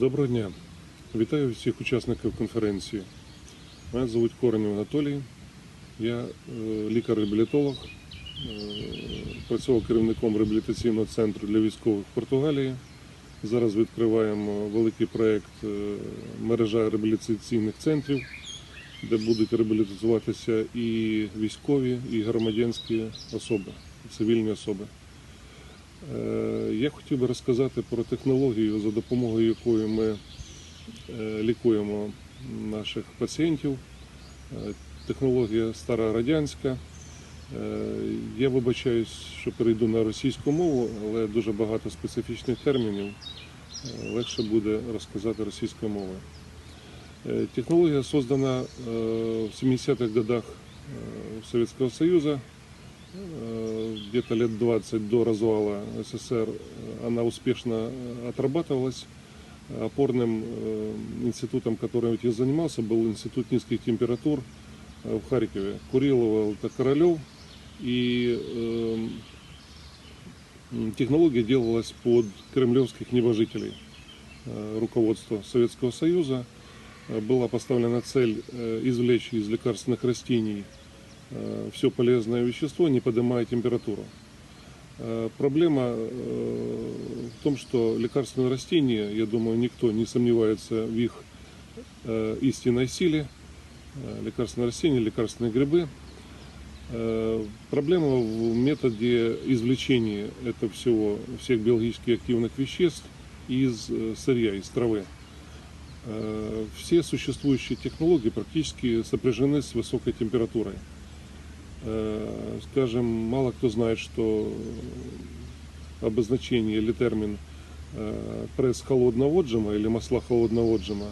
Доброго дня. Вітаю всіх учасників конференції. Мене звуть Коренів Анатолій. Я е, лікар-реабілітолог. Е, Працював керівником реабілітаційного центру для військових в Португалії. Зараз відкриваємо великий проєкт е, мережа реабілітаційних центрів, де будуть реабілітуватися і військові, і громадянські особи, цивільні особи. Е, Я хотів би розказати про технологію, за допомогою якої ми е, лікуємо наших пацієнтів. Е, Технологія стара радянська. Е, Я вибачаюсь, що перейду на російську мову, але дуже багато специфічних термінів. Е, Легше буде розказати російською мовою. Э, Технология создана э, в 70-х годах э, Советского Союза. Э, Где-то лет 20 до развала СССР э, она успешно э, отрабатывалась. Опорным э, институтом, которым я занимался, был Институт низких температур э, в Харькове. Курировал это Королев. И э, м, технология делалась под кремлевских небожителей э, руководства Советского Союза э, была поставлена цель э, извлечь из лекарственных растений все полезное вещество, не поднимая температуру. Э, Проблема э, в том, что лекарственные растения, я думаю, никто не сомневается в их э, истинной силе. Э, Лекарственные растения, лекарственные грибы. Э, Проблема в методе извлечения этого всего, всех биологически активных веществ из э, сырья, из травы. Э, Все существующие технологии практически сопряжены с высокой температурой. Э, Скажем, мало кто знает, что обозначение или термин э, пресс холодного отжима или масла холодного отжима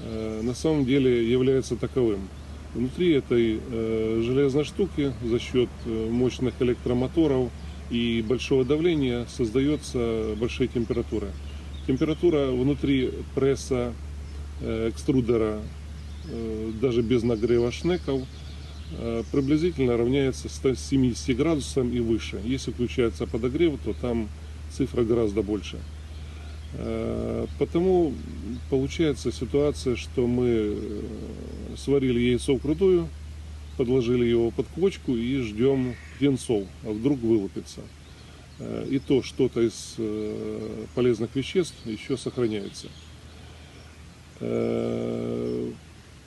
э, на самом деле является таковым. Внутри этой железной штуки за счет мощных электромоторов и большого давления создается большие температуры. Температура внутри пресса экструдера даже без нагрева шнеков приблизительно равняется 170 градусам и выше. Если включается подогрев, то там цифра гораздо больше. Э, Потому получается ситуация, что мы э, сварили яйцо вкрутую, подложили его под квочку и ждем птенцов, а вдруг вылупится. Э, И то что-то из э, полезных веществ еще сохраняется.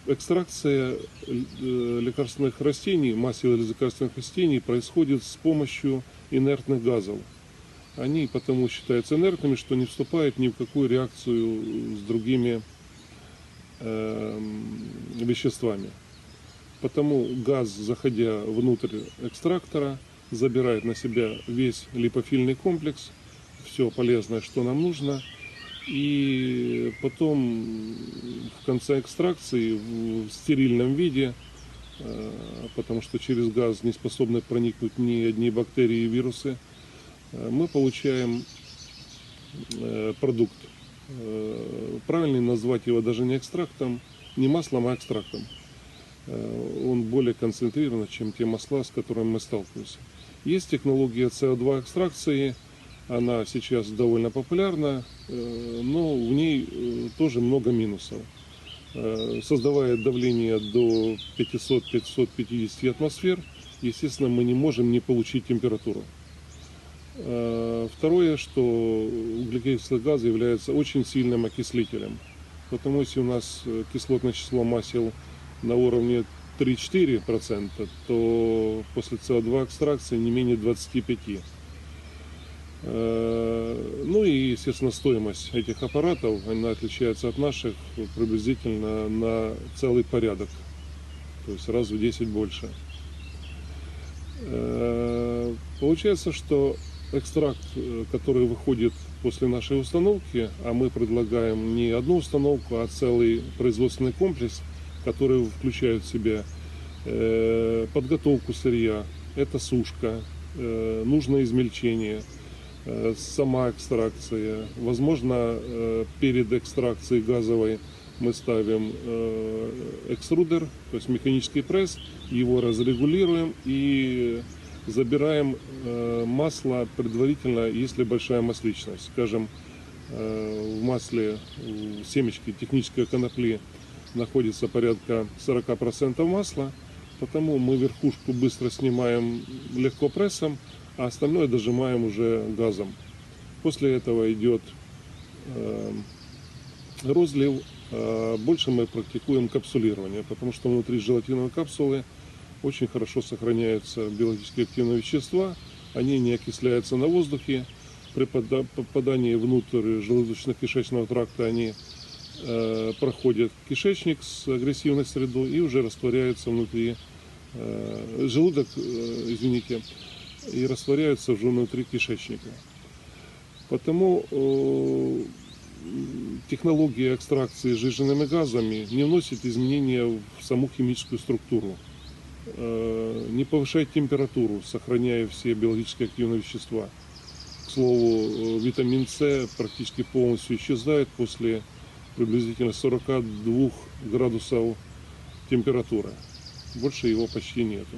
Э, Экстракция э, лекарственных растений, из лекарственных растений происходит с помощью инертных газов. Они потому считаются инертными, что не вступают ни в какую реакцию с другими эм, веществами. Потому газ, заходя внутрь экстрактора, забирает на себя весь липофильный комплекс, все полезное, что нам нужно. И потом в конце экстракции в стерильном виде, э, потому что через газ не способны проникнуть ни одни бактерии и вирусы, э, мы получаем э, продукт. Правильно назвать его даже не экстрактом, не маслом, а экстрактом. Он более концентрирован, чем те масла, с которыми мы сталкиваемся. Есть технология CO2 экстракции, она сейчас довольно популярна, э, но в ней э, тоже много минусов. Э, Создавая давление до 500-550 атмосфер, естественно, мы не можем не получить температуру. Второе, что углекислый газ является очень сильным окислителем. Потому если у нас кислотное число масел на уровне 3-4%, то после СО2 экстракции не менее 25%. Э, Ну и, естественно, стоимость этих аппаратов, она отличается от наших приблизительно на целый порядок. То есть раз в 10 больше. Э, Получается, что экстракт, э, который выходит после нашей установки, а мы предлагаем не одну установку, а целый производственный комплекс, который включает в себя подготовку сырья, это сушка, нужное измельчение, сама экстракция. Возможно, э, перед экстракцией газовой мы ставим э, экструдер, то есть механический пресс, его разрегулируем и забираем э, масло предварительно, если большая масличность. Скажем, э, в масле в семечке технической конопли находится порядка 40% масла, потому мы верхушку быстро снимаем легко прессом, а остальное дожимаем уже газом. После этого идет э, розлив. Э, Больше мы практикуем капсулирование, потому что внутри желатиновой капсулы очень хорошо сохраняются биологически активные вещества, они не окисляются на воздухе, при попадании внутрь желудочно-кишечного тракта они э, проходят кишечник с агрессивной средой и уже растворяются внутри э, желудок, э, извините, и растворяются уже внутри кишечника. Потому э, технология экстракции сжиженными газами не вносит изменения в саму химическую структуру, Э, не повышает температуру, сохраняя все биологически активные вещества. К слову, э, витамин С практически полностью исчезает после приблизительно 42 градусов температуры. Больше его почти нету.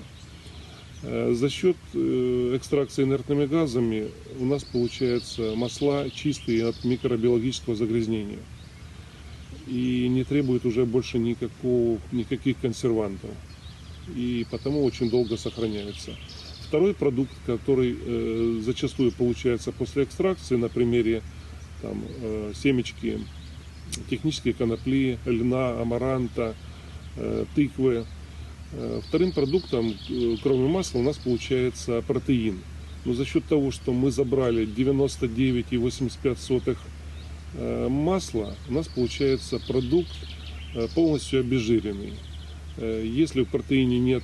Э, За счет э, экстракции инертными газами у нас получаются масла чистые от микробиологического загрязнения. И не требует уже больше никакого, никаких консервантов. И потому очень долго сохраняются. Второй продукт, который э, зачастую получается после экстракции на примере там, э, семечки технические конопли, льна, амаранта, э, тыквы. Э, Вторым продуктом, э, кроме масла, у нас получается протеин. Но за счет того, что мы забрали 99,85 э, масла, у нас получается продукт полностью обезжиренный. Если в протеине нет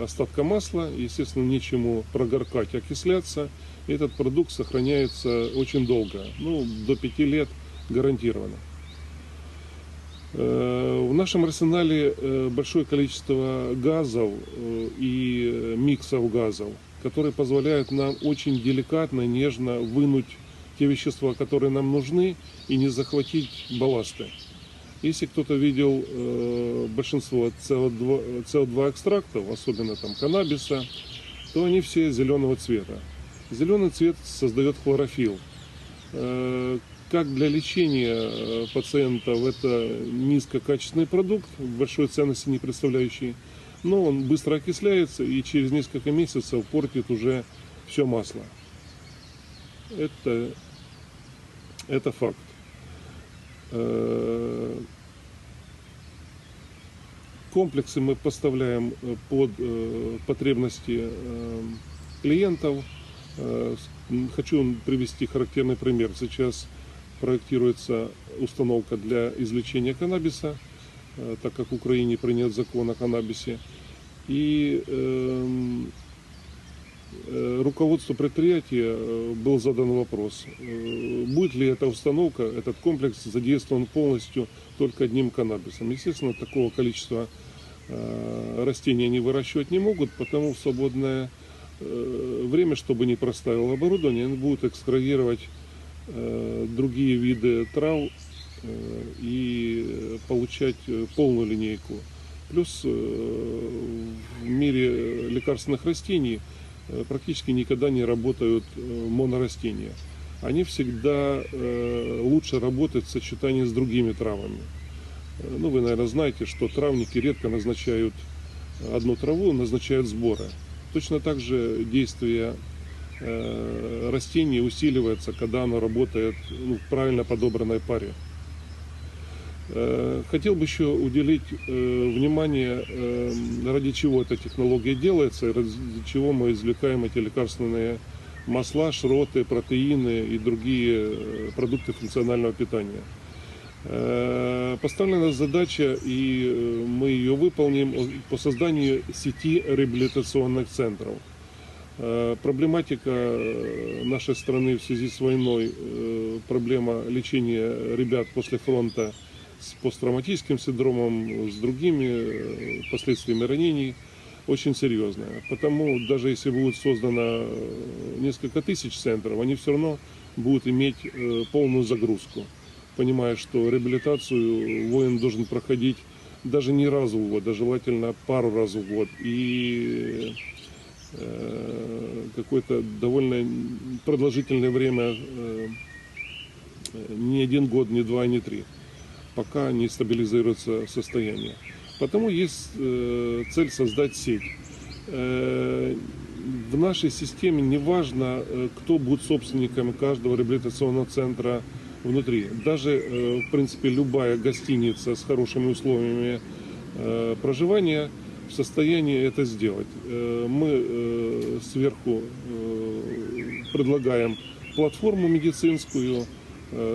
остатка масла, естественно, нечему прогоркать, окисляться. Этот продукт сохраняется очень долго, ну, до 5 лет гарантированно. Э, В нашем арсенале э, большое количество газов э, и миксов газов, которые позволяют нам очень деликатно, нежно вынуть те вещества, которые нам нужны, и не захватить балласты. Если кто-то видел большинство CO2, CO2 экстрактов, особенно там каннабиса, то они все зеленого цвета. Зеленый цвет создает хлорофилл. Как для лечения э, пациентов это низкокачественный продукт, большой ценности не представляющий, но он быстро окисляется и через несколько месяцев портит уже все масло. Это, это факт. Э, Комплексы мы поставляем э, под потребности клиентов. Хочу привести характерный пример. Сейчас проектируется установка для извлечения каннабиса, э, так как в Украине принят закон о каннабисе. И эм, э, руководству предприятия э, был задан вопрос, будет ли эта установка, этот комплекс задействован полностью только одним каннабисом. Естественно, такого количества растений они выращивать не могут, потому в свободное время, чтобы не проставило оборудование, они будут экстрагировать другие виды трав э, и э, получать э, полную линейку. Плюс э, в мире лекарственных растений э, практически никогда не работают э, монорастения. Они всегда э, лучше работают в сочетании с другими травами. Э, Ну, вы, наверное, знаете, что травники редко назначают одну траву, назначают сборы. Точно так же действие э, растения усиливается, когда оно работает ну, в правильно подобранной паре. Э, Хотел бы еще уделить э, внимание, ради чего эта технология делается, ради чего мы извлекаем эти лекарственные масла, шроты, протеины и другие продукты функционального питания. Поставлена задача, и мы ее выполним, по созданию сети реабилитационных центров. Э, Проблематика э, нашей страны в связи с войной, э, проблема лечения ребят после фронта с посттравматическим синдромом, с другими последствиями ранений очень серьезная. Потому даже если будет создано несколько тысяч центров, они все равно будут иметь полную загрузку, понимая, что реабилитацию воин должен проходить даже не разу в год, а желательно пару раз в год. И какое-то довольно продолжительное время э, э, ни один год, ни два, ни три, пока не стабилизируется состояние. Потому есть э, цель создать сеть. Э, в нашей системе не важно, э, кто будет собственником каждого реабилитационного центра внутри. Даже, э, в принципе, любая гостиница с хорошими условиями э, проживания в состоянии это сделать. Э, Мы э, сверху э, предлагаем платформу медицинскую,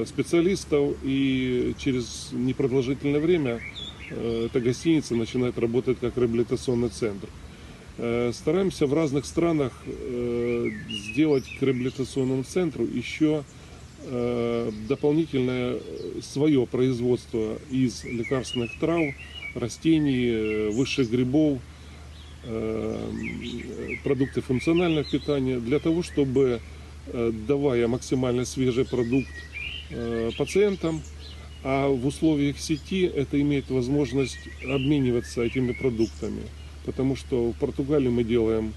специалистов, и через непродолжительное время эта гостиница начинает работать как реабилитационный центр. Стараемся в разных странах сделать к реабилитационному центру еще дополнительное свое производство из лекарственных трав, растений, э, высших грибов, э, продукты функционального питания, для того, чтобы, э, давая максимально свежий продукт пациентам, а в условиях сети это имеет возможность обмениваться этими продуктами. Потому что в Португалии мы делаем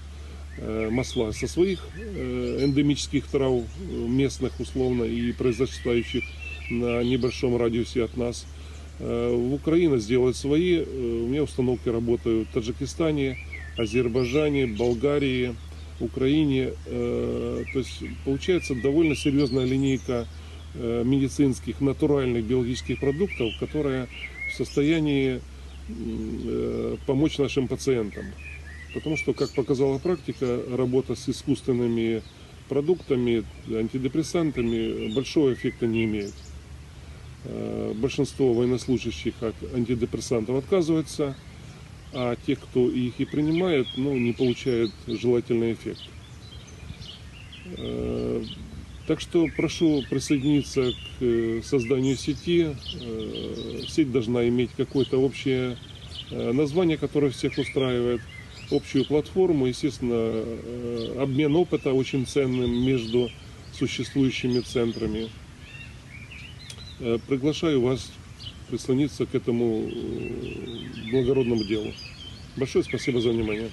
масла со своих эндемических трав, местных условно и произрастающих на небольшом радиусе от нас. Э, В Украине сделают свои. Э, У меня установки работают в Таджикистане, Азербайджане, Болгарии, Украине. Э, То есть получается довольно серьезная линейка медицинских, натуральных биологических продуктов, которая в состоянии помочь нашим пациентам. Потому что, как показала практика, работа с искусственными продуктами, антидепрессантами большого эффекта не имеет. Э, Большинство военнослужащих от антидепрессантов отказываются, а те, кто их и принимает, ну, не получают желательный эффект. Э, Так что прошу присоединиться к э, созданию сети. Сеть должна иметь какое-то общее название, которое всех устраивает, общую платформу, естественно, обмен опыта очень ценным между существующими центрами. Э, Приглашаю вас прислониться к этому э, благородному делу. Большое спасибо за внимание.